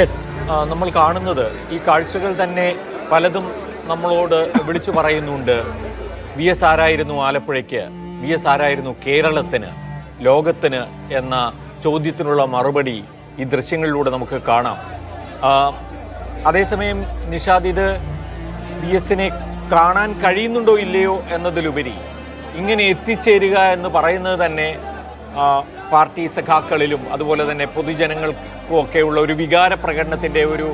Yes നമ്മൾ കാണുന്നത് ഈ കാഴ്ചകൾ തന്നെ പലതും നമ്മളോട് വിളിച്ചു പറയുന്നുണ്ട്. വി എസ് ആരായിരുന്നു ആലപ്പുഴയ്ക്ക്? വി എസ് ആരായിരുന്നു കേരളത്തിന്? ലോകത്തിന് എന്ന ചോദ്യത്തിനുള്ള മറുപടി ഈ ദൃശ്യങ്ങളിലൂടെ നമുക്ക് കാണാം. അതേസമയം നിഷാദ് ഇത് വി എസിനെ കാണാൻ കഴിയുന്നുണ്ടോ ഇല്ലയോ എന്നതിലുപരി ഇങ്ങനെ എത്തിച്ചേരുക എന്ന് പറയുന്നത് തന്നെ പാർട്ടി സഖാക്കളിലും അതുപോലെ തന്നെ പൊതുജനങ്ങൾക്കും ഒക്കെയുള്ള ഒരു വികാര പ്രകടനത്തിന്റെ ഒരു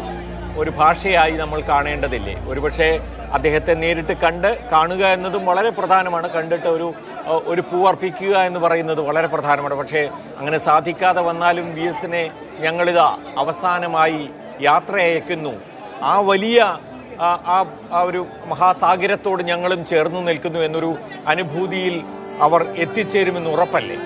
ഒരു ഭാഷയായി നമ്മൾ കാണേണ്ടതില്ലേ? ഒരുപക്ഷെ അദ്ദേഹത്തെ നേരിട്ട് കണ്ട് കാണുക എന്നതും വളരെ പ്രധാനമാണ്. കണ്ടിട്ട് ഒരു ഒരു പൂവർപ്പിക്കുക എന്ന് പറയുന്നത് വളരെ പ്രധാനമാണ്. പക്ഷേ അങ്ങനെ സാധിക്കാതെ വന്നാലും വി എസിനെ ഞങ്ങളിത് അവസാനമായി യാത്ര അയക്കുന്നു ആ വലിയ ആ ആ ഒരു മഹാസാഗരത്തോട് ഞങ്ങളും ചേർന്നു നിൽക്കുന്നു എന്നൊരു അനുഭൂതിയിൽ അവർ എത്തിച്ചേരുമെന്ന് ഉറപ്പല്ലേ?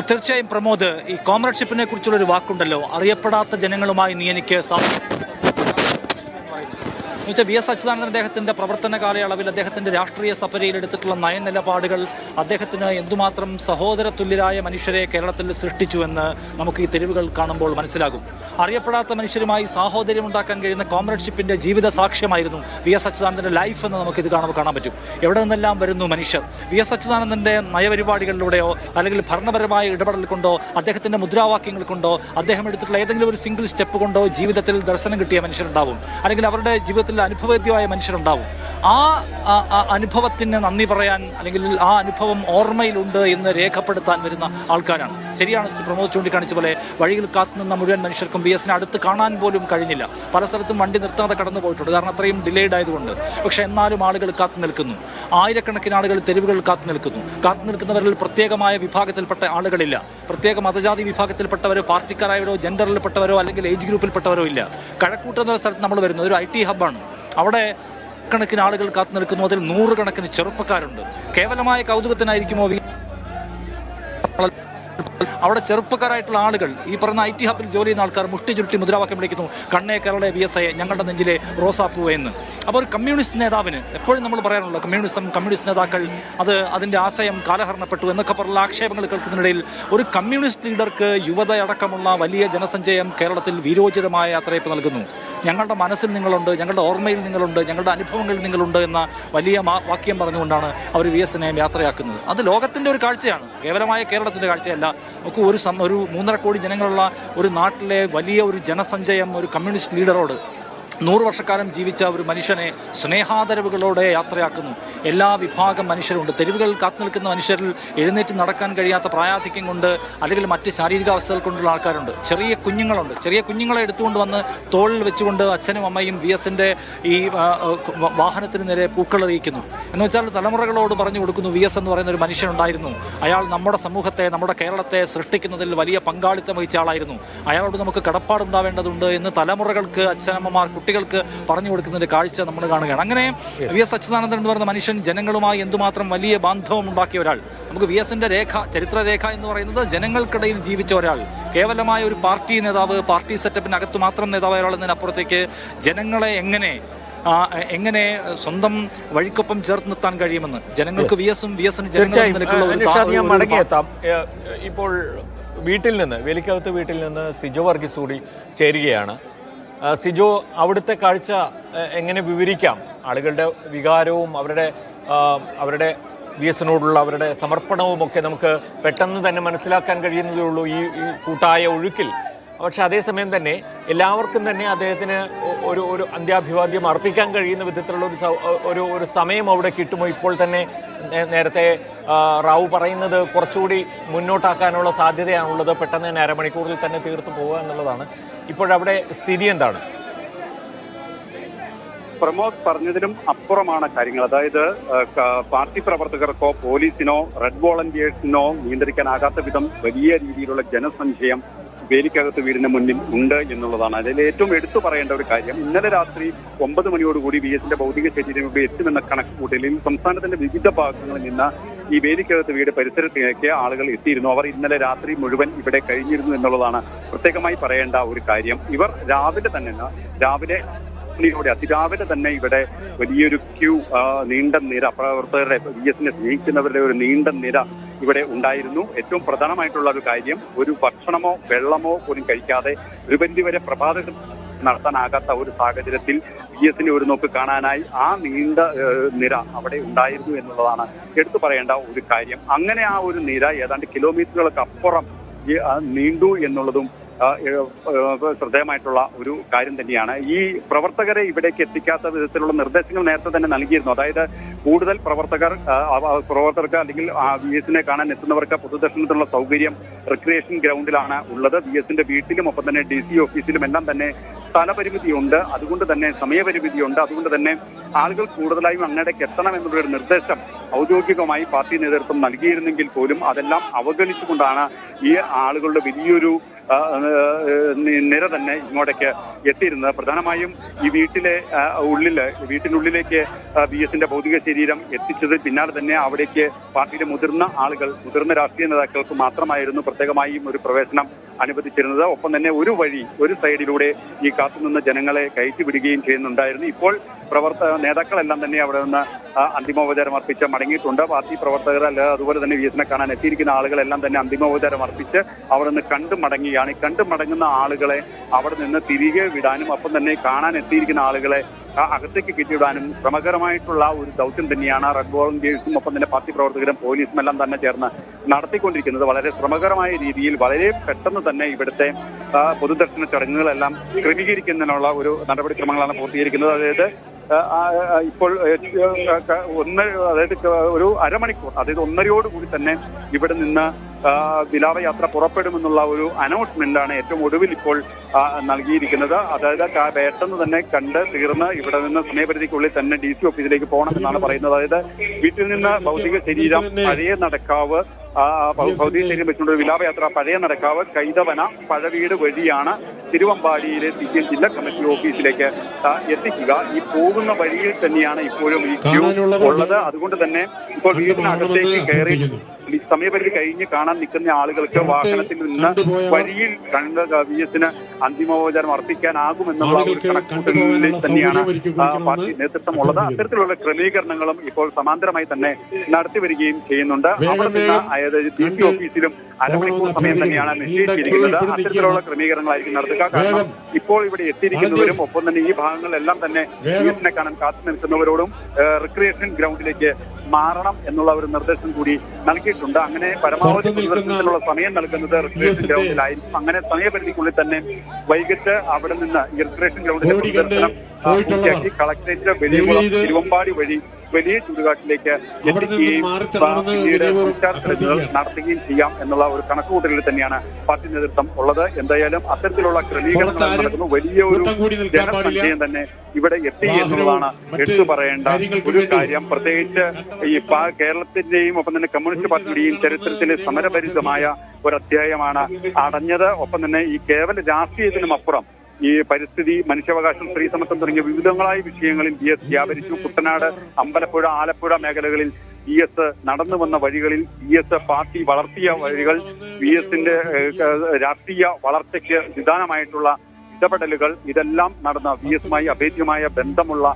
തീർച്ചയായും പ്രമോദ് ഈ കോമ്രഡ്ഷിപ്പിനെ കുറിച്ചുള്ള ഒരു വാക്കുണ്ടല്ലോ. അറിയപ്പെടാത്ത ജനങ്ങളുമായി നീ എനിക്ക് സാ- എന്നുവെച്ചാൽ വി എസ് അച്യുതാനന്ദൻ അദ്ദേഹത്തിന്റെ പ്രവർത്തന കാലയളവിൽ അദ്ദേഹത്തിന്റെ രാഷ്ട്രീയ സഫരയിൽ എടുത്തിട്ടുള്ള നയനിലപാടുകൾ അദ്ദേഹത്തിന് എന്തുമാത്രം സഹോദര തുല്യരായ മനുഷ്യരെ കേരളത്തിൽ സൃഷ്ടിച്ചുവെന്ന് നമുക്ക് ഈ തെരുവുകൾ കാണുമ്പോൾ മനസ്സിലാകും. അറിയപ്പെടാത്ത മനുഷ്യരുമായി സാഹോദര്യം ഉണ്ടാക്കാൻ കഴിയുന്ന കോമ്രേഡ്ഷിപ്പിന്റെ ജീവിത സാക്ഷ്യമായിരുന്നു വി എസ് അച്യുതാനന്ദന്റെ ലൈഫ് എന്ന് നമുക്ക് ഇത് കാണുമ്പോൾ കാണാൻ പറ്റും. എവിടെ നിന്നെല്ലാം വരുന്നു മനുഷ്യർ? വി എസ് അച്യുതാനന്ദന്റെ നയപരിപാടികളിലൂടെയോ അല്ലെങ്കിൽ ഭരണപരമായ ഇടപെടൽ കൊണ്ടോ അദ്ദേഹത്തിന്റെ മുദ്രാവാക്യങ്ങൾ കൊണ്ടോ അദ്ദേഹം എടുത്തിട്ടുള്ള ഏതെങ്കിലും ഒരു സിംഗിൾ സ്റ്റെപ്പ് കൊണ്ടോ ജീവിതത്തിൽ ദർശനം കിട്ടിയ മനുഷ്യരുണ്ടാവും. അല്ലെങ്കിൽ അവരുടെ ജീവിതത്തിൽ അനുഭവവേദ്യമായ മനുഷ്യരുണ്ടാവും. ആ അനുഭവത്തിന് നന്ദി പറയാൻ അല്ലെങ്കിൽ ആ അനുഭവം ഓർമ്മയിലുണ്ട് എന്ന് രേഖപ്പെടുത്താൻ വരുന്ന ആൾക്കാരാണ്. ശരിയാണ് ശ്രീ പ്രമോദ് ചൂണ്ടിക്കാണിച്ച പോലെ വഴിയിൽ കാത്തുനിന്ന മുഴുവൻ മനുഷ്യർക്കും ബി എസിനെ അടുത്ത് കാണാൻ പോലും കഴിഞ്ഞില്ല. പല സ്ഥലത്തും വണ്ടി നിർത്താതെ കടന്നു പോയിട്ടുണ്ട്. കാരണം അത്രയും ഡിലേഡ് ആയതുകൊണ്ട്. പക്ഷെ എന്നാലും ആളുകൾ കാത്തു നിൽക്കുന്നു. ആയിരക്കണക്കിന് ആളുകൾ തെരുവുകളിൽ കാത്തു നിൽക്കുന്നു. കാത്തു നിൽക്കുന്നവരിൽ പ്രത്യേകമായ വിഭാഗത്തിൽപ്പെട്ട ആളുകളില്ല. പ്രത്യേക മതജാതി വിഭാഗത്തിൽപ്പെട്ടവരോ പാർട്ടിക്കാരായവരോ ജെൻഡറിൽപ്പെട്ടവരോ അല്ലെങ്കിൽ ഏജ് ഗ്രൂപ്പിൽപ്പെട്ടവരോ ഇല്ല. കഴക്കൂട്ടം എന്ന സ്ഥലത്ത് നമ്മൾ വരുന്നത് ഒരു ഐ ടി ഹബ്ബാണ് അവിടെ കണക്കിന് ആളുകൾ കാത്തു നിൽക്കുന്നു അതിൽ നൂറുകണക്കിന് ചെറുപ്പക്കാരുണ്ട്. കേവലമായ കൗതുകത്തിനായിരിക്കുമോ? അവിടെ ചെറുപ്പക്കാരായിട്ടുള്ള ആളുകൾ ഈ പറഞ്ഞ ഐ ടി ഹബിൽ ജോലി ചെയ്യുന്ന ആൾക്കാർ മുഷ്ടി ചുരുട്ടി മുദ്രാവാക്യം വിളിക്കുന്നു. കണ്ണേ കരളെ വി എസ് ഐ ഞങ്ങളുടെ നെഞ്ചിലെ റോസാപ്പൂ എന്ന്. അപ്പോൾ ഒരു കമ്മ്യൂണിസ്റ്റ് നേതാവിന് എപ്പോഴും നമ്മൾ പറയാറുള്ള കമ്മ്യൂണിസം കമ്മ്യൂണിസ്റ്റ് നേതാക്കൾ അത് അതിന്റെ ആശയം കാലഹരണപ്പെട്ടു എന്നൊക്കെ പറഞ്ഞുള്ള ആക്ഷേപങ്ങൾ കേൾക്കുന്നതിനിടയിൽ ഒരു കമ്മ്യൂണിസ്റ്റ് ലീഡർക്ക് യുവത യുവതയടക്കമുള്ള വലിയ ജനസഞ്ചയം കേരളത്തിൽ വീരോചിതമായ യാത്രയപ്പ് നൽകുന്നു. ഞങ്ങളുടെ മനസ്സിൽ നിങ്ങളുണ്ട് ഞങ്ങളുടെ ഓർമ്മയിൽ നിങ്ങളുണ്ട് ഞങ്ങളുടെ അനുഭവങ്ങളിൽ നിങ്ങളുണ്ട് എന്ന വലിയ വാക്യം പറഞ്ഞുകൊണ്ടാണ് അവർ വി എസ് എസിനെ യാത്രയാക്കുന്നത്. അത് ലോകത്തിന്റെ ഒരു കാഴ്ചയാണ്. കേവലമായ കേരളത്തിന്റെ കാഴ്ചയല്ല. നമുക്ക് ഒരു ഒരു മൂന്നര കോടി ജനങ്ങളുള്ള ഒരു നാട്ടിലെ വലിയ ഒരു ജനസഞ്ചയം ഒരു കമ്മ്യൂണിസ്റ്റ് ലീഡറോട് നൂറ് വർഷക്കാലം ജീവിച്ച ഒരു മനുഷ്യനെ സ്നേഹാദരവുകളോടെ യാത്രയാക്കുന്നു. എല്ലാ വിഭാഗം മനുഷ്യരുണ്ട് തെരുവുകളിൽ കാത്തു നിൽക്കുന്ന മനുഷ്യരിൽ എഴുന്നേറ്റ് നടക്കാൻ കഴിയാത്ത പ്രായാധിക്യം കൊണ്ട് അല്ലെങ്കിൽ മറ്റ് ശാരീരിക അവസ്ഥകൾ കൊണ്ടുള്ള ആൾക്കാരുണ്ട്. ചെറിയ കുഞ്ഞുങ്ങളുണ്ട്. ചെറിയ കുഞ്ഞുങ്ങളെ എടുത്തുകൊണ്ട് വന്ന് തോളിൽ വെച്ചുകൊണ്ട് അച്ഛനും അമ്മയും വി എസിന്റെ ഈ വാഹനത്തിന് നേരെ പൂക്കളറിയിക്കുന്നു എന്ന് വെച്ചാൽ തലമുറകളോട് പറഞ്ഞു കൊടുക്കുന്നു വി എസ് എന്ന് പറയുന്ന ഒരു മനുഷ്യനുണ്ടായിരുന്നു അയാൾ നമ്മുടെ സമൂഹത്തെ നമ്മുടെ കേരളത്തെ സൃഷ്ടിക്കുന്നതിൽ വലിയ പങ്കാളിത്തം വഹിച്ച ആളായിരുന്നു. അയാളോട് നമുക്ക് കടപ്പാടുണ്ടാവേണ്ടതുണ്ട് എന്ന് തലമുറകൾക്ക് അച്ഛനമ്മമാർ കുട്ടികൾക്ക് പറഞ്ഞു കൊടുക്കുന്നതിന്റെ കാഴ്ച നമ്മൾ കാണുകയാണ്. അങ്ങനെ വി എസ് അച്യുതാനന്ദൻ എന്ന് പറയുന്ന മനുഷ്യൻ ജനങ്ങളുമായി എന്തുമാത്രം വലിയ ബാന്ധവം ഉണ്ടാക്കിയ ഒരാൾ. നമുക്ക് വി എസിന്റെ രേഖ ചരിത്രരേഖ എന്ന് പറയുന്നത് ജനങ്ങൾക്കിടയിൽ ജീവിച്ച ഒരാൾ. കേവലമായ ഒരു പാർട്ടി നേതാവ് പാർട്ടി സെറ്റപ്പിനകത്ത് മാത്രം നേതാവായ ഒരാൾ എന്നതിനപ്പുറത്തേക്ക് ജനങ്ങളെ എങ്ങനെ എങ്ങനെ സ്വന്തം വഴിക്കൊപ്പം ചേർത്ത് നിർത്താൻ കഴിയുമെന്ന്. ജനങ്ങൾക്ക് വി എസും വി എസിന് മടങ്ങിയെത്താം ഇപ്പോൾ വീട്ടിൽ നിന്ന് വേലിക്കകത്ത് വീട്ടിൽ നിന്ന് സിജോ വർഗീസ് കൂടി ചേരുകയാണ്. സിജോ അവിടുത്തെ കാഴ്ച എങ്ങനെ വിവരിക്കാം? ആളുകളുടെ വികാരവും അവരുടെ അവരുടെ വി എസിനോടുള്ള അവരുടെ സമർപ്പണവും ഒക്കെ നമുക്ക് പെട്ടെന്ന് തന്നെ മനസ്സിലാക്കാൻ കഴിയുന്നതേ ഉള്ളൂ. ഈ കൂട്ടായ ഒഴുക്കിൽ പക്ഷെ അതേസമയം തന്നെ എല്ലാവർക്കും തന്നെ അദ്ദേഹത്തിന് ഒരു ഒരു അന്ത്യാഭിവാദ്യം അർപ്പിക്കാൻ കഴിയുന്ന വിധത്തിലുള്ള ഒരു ഒരു ഒരു സമയം അവിടെ കിട്ടുമോ? ഇപ്പോൾ തന്നെ നേരത്തെ റാവു പറയുന്നത് കുറച്ചുകൂടി മുന്നോട്ടാക്കാനുള്ള സാധ്യതയാണുള്ളത്. പെട്ടെന്ന് തന്നെ അരമണിക്കൂറിൽ തന്നെ തീർത്തു പോവുക എന്നുള്ളതാണ്. ഇപ്പോഴവിടെ സ്ഥിതി എന്താണ്? പ്രമോദ് പറഞ്ഞതിനും അപ്പുറമാണ് കാര്യങ്ങൾ. അതായത് പാർട്ടി പ്രവർത്തകർക്കോ പോലീസിനോ റെഡ് വോളണ്ടിയേഴ്സിനോ നിയന്ത്രിക്കാനാകാത്ത വിധം വലിയ രീതിയിലുള്ള ജനസഞ്ചയം വേലിക്കകത്ത് വീടിന് മുന്നിൽ ഉണ്ട് എന്നുള്ളതാണ്. അതിൽ ഏറ്റവും എടുത്തു പറയേണ്ട ഒരു കാര്യം ഇന്നലെ രാത്രി ഒമ്പത് മണിയോടുകൂടി വി എസിന്റെ ഭൗതിക ശരീരം ഇവിടെ എത്തുമെന്ന കണക്ക് കൂട്ടലിൽ സംസ്ഥാനത്തിന്റെ വിവിധ ഭാഗങ്ങളിൽ നിന്ന് ഈ വേലിക്കകത്ത് വീട് പരിസരത്തേക്ക് ആളുകൾ എത്തിയിരുന്നു. അവർ ഇന്നലെ രാത്രി മുഴുവൻ ഇവിടെ കഴിഞ്ഞിരുന്നു എന്നുള്ളതാണ് പ്രത്യേകമായി പറയേണ്ട ഒരു കാര്യം. ഇവർ രാവിലെ തന്നെ രാവിലെ മണിയോടെ അതിരാവിലെ തന്നെ ഇവിടെ വലിയൊരു ക്യൂ നീണ്ട നിര പ്രവർത്തകരുടെ വി എസിനെ സ്നേഹിക്കുന്നവരുടെ ഒരു നീണ്ട നിര ഇവിടെ ഉണ്ടായിരുന്നു. ഏറ്റവും പ്രധാനമായിട്ടുള്ള ഒരു കാര്യം ഒരു ഭക്ഷണമോ വെള്ളമോ പോലും കഴിക്കാതെ ഒരു പരിധിവരെ പ്രഭാത നടത്താനാകാത്ത ഒരു സാഹചര്യത്തിൽ വി എസിനെ ഒരു നോക്ക് കാണാനായി ആ നീണ്ട നിര അവിടെ ഉണ്ടായിരുന്നു എന്നുള്ളതാണ് എടുത്തു പറയേണ്ട ഒരു കാര്യം. അങ്ങനെ ആ ഒരു നിര ഏതാണ്ട് കിലോമീറ്ററുകൾക്ക് അപ്പുറം നീണ്ടു എന്നുള്ളതും ശ്രദ്ധേയമായിട്ടുള്ള ഒരു കാര്യം തന്നെയാണ്. ഈ പ്രവർത്തകരെ ഇവിടേക്ക് എത്തിക്കാത്ത വിധത്തിലുള്ള നിർദ്ദേശങ്ങൾ നേരത്തെ തന്നെ നൽകിയിരുന്നു. അതായത് കൂടുതൽ പ്രവർത്തകർ പ്രവർത്തകർക്ക് അല്ലെങ്കിൽ വി എസിനെ കാണാൻ എത്തുന്നവർക്ക് പൊതുദർശനത്തിനുള്ള സൗകര്യം റിക്രിയേഷൻ ഗ്രൗണ്ടിലാണ് ഉള്ളത്. വി എസിന്റെ വീട്ടിലും ഒപ്പം തന്നെ ഡി സി ഓഫീസിലും എല്ലാം തന്നെ സ്ഥലപരിമിതിയുണ്ട്. അതുകൊണ്ട് തന്നെ സമയപരിമിതിയുണ്ട്. അതുകൊണ്ട് തന്നെ ആളുകൾ കൂടുതലായും അങ്ങടേക്ക് എത്തണം എന്നുള്ളൊരു നിർദ്ദേശം ഔദ്യോഗികമായി പാർട്ടി നേതൃത്വം നൽകിയിരുന്നെങ്കിൽ പോലും അതെല്ലാം അവഗണിച്ചുകൊണ്ടാണ് ഈ ആളുകളുടെ വലിയൊരു നിര തന്നെ ഇങ്ങോട്ടേക്ക് എത്തിയിരുന്നത്. പ്രധാനമായും ഈ വീട്ടിലെ ഉള്ളിൽ വീട്ടിനുള്ളിലേക്ക് ബി എസിന്റെ ഭൗതിക ശരീരം എത്തിച്ചത് പിന്നാലെ തന്നെ അവിടേക്ക് പാർട്ടിയിലെ മുതിർന്ന ആളുകൾ മുതിർന്ന രാഷ്ട്രീയ നേതാക്കൾക്ക് മാത്രമായിരുന്നു പ്രത്യേകമായും ഒരു പ്രവേശനം അനുവദിച്ചിരുന്നത്. ഒപ്പം തന്നെ ഒരു വഴി ഒരു സൈഡിലൂടെ ഈ കാത്തുനിന്ന ജനങ്ങളെ കയറ്റിവിടുകയും ചെയ്യുന്നുണ്ടായിരുന്നു. ഇപ്പോൾ പ്രവർത്തക നേതാക്കളെല്ലാം തന്നെ അവിടെ നിന്ന് അന്തിമോപചാരം അർപ്പിച്ച് മടങ്ങിയിട്ടുണ്ട്. പാർട്ടി പ്രവർത്തകർ അല്ല അതുപോലെ തന്നെ വി എസിനെ കാണാൻ എത്തിയിരിക്കുന്ന ആളുകളെല്ലാം തന്നെ അന്തിമോപചാരം അർപ്പിച്ച് അവിടെ നിന്ന് കണ്ടു മടങ്ങുകയാണ്. ഈ കണ്ടു മടങ്ങുന്ന ആളുകളെ അവിടെ നിന്ന് തിരികെ വിടാനും ഒപ്പം തന്നെ കാണാൻ എത്തിയിരിക്കുന്ന ആളുകളെ അകത്തേക്ക് കയറ്റിവിടാനും ശ്രമകരമായിട്ടുള്ള ഒരു ദൗത്യം തന്നെയാണ് റെഡ് വോളണ്ടിയേഴ്സും ഒപ്പം തന്നെ പാർട്ടി പ്രവർത്തകരും പോലീസും എല്ലാം തന്നെ ചേർന്ന് നടത്തിക്കൊണ്ടിരിക്കുന്നത്. വളരെ ശ്രമകരമായ രീതിയിൽ വളരെ പെട്ടെന്ന് തന്നെ ഇവിടുത്തെ പൊതുദർശന ചടങ്ങുകളെല്ലാം ക്രമീകരിക്കുന്നതിനുള്ള ഒരു നടപടിക്രമങ്ങളാണ് പൂർത്തീകരിക്കുന്നത്. അതായത് ഇപ്പോൾ ഒന്ന് അതായത് ഒരു അരമണിക്കൂർ അതായത് ഒന്നരയോടുകൂടി തന്നെ ഇവിടെ നിന്ന് വിലാപയാത്ര പുറപ്പെടുമെന്നുള്ള ഒരു അനൗൺസ്മെന്റ് ആണ് ഏറ്റവും ഒടുവിൽ ഇപ്പോൾ നൽകിയിരിക്കുന്നത്. അതായത് പെട്ടെന്ന് തന്നെ കണ്ട് തീർന്ന് ഇവിടെ നിന്ന് സമയപരിധിക്കുള്ളിൽ തന്നെ ഡി സി ഓഫീസിലേക്ക് പോകണമെന്നാണ് പറയുന്നത്. അതായത് വീട്ടിൽ നിന്ന് ഭൗതിക ശരീരം പഴയ നടക്കാവ് ആ, ഭൗ- ഭൗതിക ശരീരം വെച്ചുകൊണ്ട് വിലാപയാത്ര പഴയ നടക്കാവ് കൈതവന പഴവീട് വഴിയാണ് തിരുവമ്പാടിയിലെ സി പി എം ജില്ലാ കമ്മിറ്റി ഓഫീസിലേക്ക് എത്തിക്കുക. ഈ പോകുന്ന വഴിയിൽ തന്നെയാണ് ഇപ്പോഴും ഈ ക്യൂ ഉള്ളത്. അതുകൊണ്ട് തന്നെ ഇപ്പോൾ വീടിനകത്തേക്ക് കയറി സമയപരിധി കഴിഞ്ഞ് കാണാൻ നിൽക്കുന്ന ആളുകൾക്ക് വാഹനത്തിൽ നിന്ന് വരിയിൽ കണ്ട എസിന് അന്തിമോപചാരം അർപ്പിക്കാനാകുമെന്നുള്ള ഒരു കണ്ടുപോകാനുള്ള തന്നെയാണ് പാർട്ടി നേതൃത്വം ഉള്ളത് അത്തരത്തിലുള്ള ക്രമീകരണങ്ങളും ഇപ്പോൾ സമാന്തരമായി തന്നെ നടത്തി വരികയും ചെയ്യുന്നുണ്ട്. അവിടെ നിന്ന് അതായത് ഡി സി ഓഫീസിലും അരമണിക്കൂർ സമയം തന്നെയാണ്. നിശ്ചയിച്ചിരിക്കുന്നത്. അത്തരത്തിലുള്ള ക്രമീകരണങ്ങളായിരിക്കും നടത്തുക കാരണം ഇപ്പോൾ ഇവിടെ എത്തിയിരിക്കുന്നവരും ഒപ്പം തന്നെ ഈ ഭാഗങ്ങളിലെല്ലാം തന്നെ വേഗം. കാണാൻ കാത്തു നിൽക്കുന്നവരോടും റിക്രിയേഷൻ ഗ്രൗണ്ടിലേക്ക് മാറണം എന്നുള്ള ഒരു നിർദ്ദേശം കൂടി നൽകിയിട്ടുണ്ട്. അങ്ങനെ പരമാവധി പുറത്ത് സമയം നൽകുന്നത് റിക്രിയേഷൻ ഗ്രൗണ്ടിലായിരിക്കും അങ്ങനെ സമയപരിധിക്കുള്ളിൽ തന്നെ വൈകിട്ട് അവിടെ നിന്ന് ഈ റിക്രിയേഷൻ ഗ്രൗണ്ടിന്റെ പൂർത്തിയാക്കി കളക്ടറേറ്റ് വലിയ തിരുവമ്പാടി വഴി വലിയ ചുടുകാട്ടിലേക്ക് എത്തിക്കുകയും പിന്നീട്. നടത്തുകയും ചെയ്യാം എന്നുള്ള ഒരു കണക്കുകൂട്ടലിൽ തന്നെയാണ് പാർട്ടി നേതൃത്വം ഉള്ളത് എന്തായാലും അത്തരത്തിലുള്ള ക്രമീകരണങ്ങൾ നടക്കുന്നു വലിയ ഒരു ജനസഞ്ചയം. തന്നെ ഇവിടെ എത്തി എന്നുള്ളതാണ് എടുത്തു പറയേണ്ട ഒരു കാര്യം പ്രത്യേകിച്ച് ഈ കേരളത്തിന്റെയും ഒപ്പം തന്നെ കമ്മ്യൂണിസ്റ്റ് പാർട്ടിയുടെയും ചരിത്രത്തിലെ സമരഭരിതമായ ഒരു അധ്യായമാണ് അടഞ്ഞത് ഒപ്പം തന്നെ ഈ കേവല രാഷ്ട്രീയത്തിനും അപ്പുറം ഈ പരിസ്ഥിതി മനുഷ്യാവകാശം സ്ത്രീ സമത്വം തുടങ്ങിയ വിവിധങ്ങളായ വിഷയങ്ങളിൽ ബി എസ് വ്യാപരിച്ചു. കുട്ടനാട് അമ്പലപ്പുഴ ആലപ്പുഴ മേഖലകളിൽ ബി എസ് നടന്നു വന്ന വഴികളിൽ ബി എസ് പാർട്ടി വളർത്തിയ വഴികൾ ബി എസിന്റെ രാഷ്ട്രീയ വളർച്ചയ്ക്ക് നിദാനമായിട്ടുള്ള ഇടപെടലുകൾ ഇതെല്ലാം നടന്ന ബി എസുമായി അഭേദ്യമായ ബന്ധമുള്ള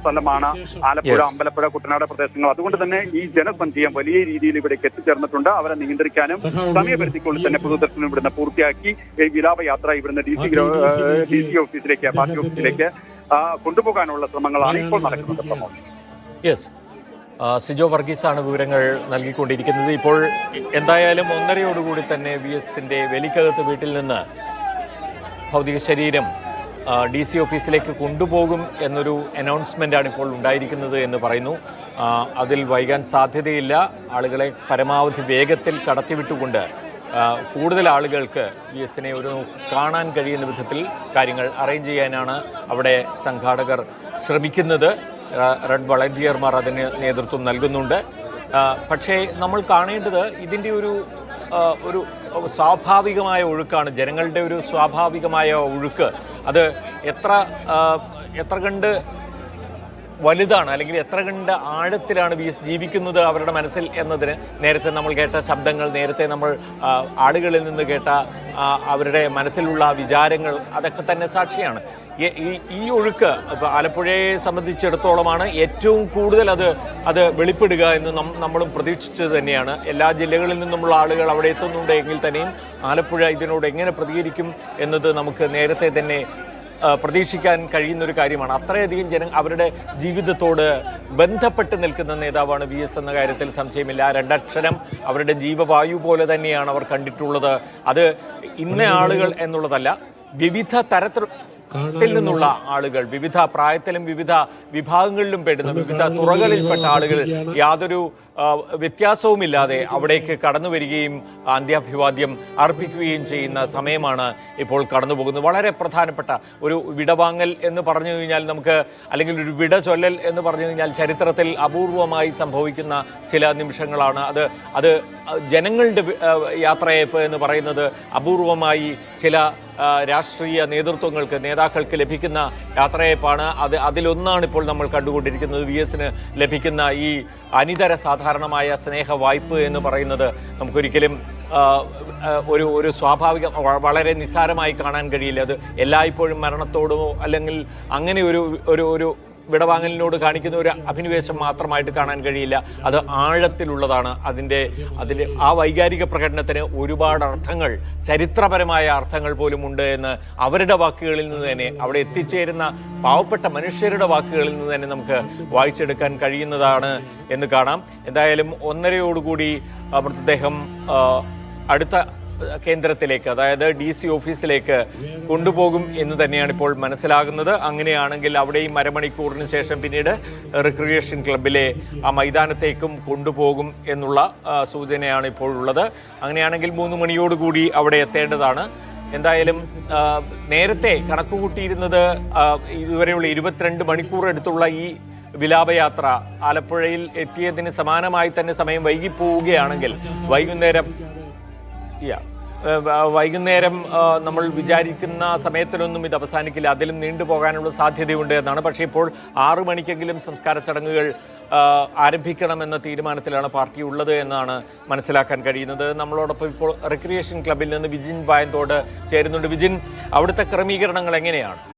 സ്ഥലമാണ് ആലപ്പുഴ അമ്പലപ്പുഴ കുട്ടനാട് പ്രദേശങ്ങൾ. അതുകൊണ്ട് തന്നെ ഈ ജനസഞ്ചയം വലിയ രീതിയിൽ ഇവിടേക്ക് എത്തിച്ചേർന്നിട്ടുണ്ട്. അവരെ നിയന്ത്രിക്കാനും സമയപരിധിക്കുള്ളിൽ തന്നെ പൊതുദർശനം ഇവിടുന്ന് പൂർത്തിയാക്കി ഈ വിലാപയാത്ര ഇവിടുന്ന് ഡി സി ഡി സി ഓഫീസിലേക്ക് പാർട്ടി ഓഫീസിലേക്ക് കൊണ്ടുപോകാനുള്ള ശ്രമങ്ങളാണ് ഇപ്പോൾ നടക്കുന്നത് പ്രമോദ്. സിജോ വർഗീസാണ് വിവരങ്ങൾ നൽകിക്കൊണ്ടിരിക്കുന്നത്. ഇപ്പോൾ എന്തായാലും ഒന്നരയോടുകൂടി തന്നെ വി എസിന്റെ വെലിക്കകത്ത് വീട്ടിൽ നിന്ന് ഭൗതിക ശരീരം ഡി സി ഓഫീസിലേക്ക് കൊണ്ടുപോകും എന്നൊരു അനൗൺസ്മെന്റാണ് ഇപ്പോൾ ഉണ്ടായിരിക്കുന്നത് എന്ന് പറയുന്നു. അതിൽ വൈകാൻ സാധ്യതയില്ല. ആളുകളെ പരമാവധി വേഗത്തിൽ കടത്തിവിട്ടുകൊണ്ട് കൂടുതൽ ആളുകൾക്ക് വി എസിനെ ഒരു കാണാൻ കഴിയുന്ന വിധത്തിൽ കാര്യങ്ങൾ അറേഞ്ച് ചെയ്യാനാണ് അവിടെ സംഘാടകർ ശ്രമിക്കുന്നത്. റെഡ് വളണ്ടിയർമാർ അതിന് നേതൃത്വം നൽകുന്നുണ്ട്. പക്ഷേ നമ്മൾ കാണേണ്ടത് ഇതിന്റെ ഒരു ഒരു സ്വാഭാവികമായ ഒഴുക്കാണ്. ജനങ്ങളുടെ ഒരു സ്വാഭാവികമായ ഒഴുക്ക്. അത് എത്ര എത്ര കണ്ട് വലുതാണ് അല്ലെങ്കിൽ എത്ര കണ്ട് ആഴത്തിലാണ് വി എസ് ജീവിക്കുന്നത് അവരുടെ മനസ്സിൽ എന്നതിന് നേരത്തെ നമ്മൾ കേട്ട ശബ്ദങ്ങൾ നേരത്തെ നമ്മൾ ആളുകളിൽ നിന്ന് കേട്ട അവരുടെ മനസ്സിലുള്ള വിചാരങ്ങൾ അതൊക്കെ തന്നെ സാക്ഷിയാണ്. ഈ- ഒഴുക്ക് ആലപ്പുഴയെ സംബന്ധിച്ചിടത്തോളമാണ് ഏറ്റവും കൂടുതൽ അത് അത് വെളിപ്പെടുക എന്ന് നമ്മളും പ്രതീക്ഷിച്ചത് തന്നെയാണ്. എല്ലാ ജില്ലകളിൽ നിന്നുമുള്ള ആളുകൾ അവിടെ എത്തുന്നുണ്ട് എങ്കിൽ തന്നെയും ആലപ്പുഴ ഇതിനോട് എങ്ങനെ പ്രതികരിക്കും എന്നത് നമുക്ക് നേരത്തെ തന്നെ പ്രതീക്ഷിക്കാൻ കഴിയുന്ന ഒരു കാര്യമാണ്. അത്രയധികം ജനം അവരുടെ ജീവിതത്തോട് ബന്ധപ്പെട്ട് നിൽക്കുന്ന നേതാവാണ് വി എസ് എന്ന കാര്യത്തിൽ സംശയമില്ല. രണ്ടക്ഷരം അവരുടെ ജീവവായു പോലെ തന്നെയാണ് അവർ കണ്ടിട്ടുള്ളത്. അത് ഇന്ന ആളുകൾ എന്നുള്ളതല്ല. വിവിധ തരത്തിൽ ത്തിൽ നിന്നുള്ള ആളുകൾ വിവിധ പ്രായത്തിലും വിവിധ വിഭാഗങ്ങളിലും പെടുന്ന വിവിധ തുറകളിൽപ്പെട്ട ആളുകൾ യാതൊരു വ്യത്യാസവുമില്ലാതെ അവിടേക്ക് കടന്നു വരികയും അന്ത്യാഭിവാദ്യം അർപ്പിക്കുകയും ചെയ്യുന്ന സമയമാണ് ഇപ്പോൾ കടന്നു പോകുന്നത്. വളരെ പ്രധാനപ്പെട്ട ഒരു വിടവാങ്ങൽ എന്ന് പറഞ്ഞു കഴിഞ്ഞാൽ നമുക്ക് അല്ലെങ്കിൽ ഒരു വിട ചൊല്ലൽ എന്ന് പറഞ്ഞു കഴിഞ്ഞാൽ ചരിത്രത്തിൽ അപൂർവമായി സംഭവിക്കുന്ന ചില നിമിഷങ്ങളാണ്. അത് അത് ജനങ്ങളുടെ യാത്രയപ്പ് എന്ന് പറയുന്നത് അപൂർവമായി ചില രാഷ്ട്രീയ നേതൃത്വങ്ങൾക്ക് നേതാക്കൾക്ക് ലഭിക്കുന്ന യാത്രയപ്പാണ് അത് അതിലൊന്നാണ് ഇപ്പോൾ നമ്മൾ കണ്ടുകൊണ്ടിരിക്കുന്നത്. വി എസിന് ലഭിക്കുന്ന ഈ അനിതര സാധാരണമായ സ്നേഹ വായ്പ എന്ന് പറയുന്നത് നമുക്കൊരിക്കലും ഒരു ഒരു സ്വാഭാവിക വളരെ നിസ്സാരമായി കാണാൻ കഴിയില്ല. അത് എല്ലായ്പ്പോഴും മരണത്തോടോ അല്ലെങ്കിൽ അങ്ങനെ ഒരു ഒരു ഒരു വിടവാങ്ങലിനോട് കാണിക്കുന്ന ഒരു അഭിനിവേശം മാത്രമായിട്ട് കാണാൻ കഴിയില്ല. അത് ആഴത്തിലുള്ളതാണ്. അതിന്റെ അതിന്റെ ആ വൈകാരിക പ്രകടനത്തിന് ഒരുപാട് അർത്ഥങ്ങൾ ചരിത്രപരമായ അർത്ഥങ്ങൾ പോലും ഉണ്ട് എന്ന് അവരുടെ വാക്കുകളിൽ നിന്ന് തന്നെ അവിടെ എത്തിച്ചേരുന്ന പാവപ്പെട്ട മനുഷ്യരുടെ വാക്കുകളിൽ നിന്ന് തന്നെ നമുക്ക് വായിച്ചെടുക്കാൻ കഴിയുന്നതാണ് എന്ന് കാണാം. എന്തായാലും ഒന്നരയോടുകൂടി മൃതദേഹം അടുത്ത കേന്ദ്രത്തിലേക്ക് അതായത് ഡി സി ഓഫീസിലേക്ക് കൊണ്ടുപോകും എന്ന് തന്നെയാണ് ഇപ്പോൾ മനസ്സിലാകുന്നത്. അങ്ങനെയാണെങ്കിൽ അവിടെയും അരമണിക്കൂറിന് ശേഷം പിന്നീട് റിക്രിയേഷൻ ക്ലബിലെ ആ മൈതാനത്തേക്കും കൊണ്ടുപോകും എന്നുള്ള സൂചനയാണ് ഇപ്പോൾ ഉള്ളത്. അങ്ങനെയാണെങ്കിൽ മൂന്ന് മണിയോടുകൂടി അവിടെ എത്തേണ്ടതാണ്. എന്തായാലും നേരത്തെ കണക്കുകൂട്ടിയിരുന്നത് ഇതുവരെയുള്ള ഇരുപത്തിരണ്ട് മണിക്കൂർ എടുത്തുള്ള ഈ വിലാപയാത്ര ആലപ്പുഴയിൽ എത്തിയതിന് സമാനമായി തന്നെ സമയം വൈകിപ്പോവുകയാണെങ്കിൽ വൈകുന്നേരം വൈകുന്നേരം നമ്മൾ വിചാരിക്കുന്ന സമയത്തിലൊന്നും ഇത് അവസാനിക്കില്ല. അതിലും നീണ്ടുപോകാനുള്ള സാധ്യതയുണ്ട് എന്നാണ്. പക്ഷേ ഇപ്പോൾ ആറു മണിക്കെങ്കിലും സംസ്കാര ചടങ്ങുകൾ ആരംഭിക്കണമെന്ന തീരുമാനത്തിലാണ് പാർട്ടി ഉള്ളത് എന്നാണ് മനസ്സിലാക്കാൻ കഴിയുന്നത്. നമ്മളോടൊപ്പം ഇപ്പോൾ റിക്രിയേഷൻ ക്ലബിൽ നിന്ന് വിജിൻ വായന്തോട് ചേരുന്നുണ്ട്. വിജിൻ അവിടുത്തെ ക്രമീകരണങ്ങൾ എങ്ങനെയാണ്?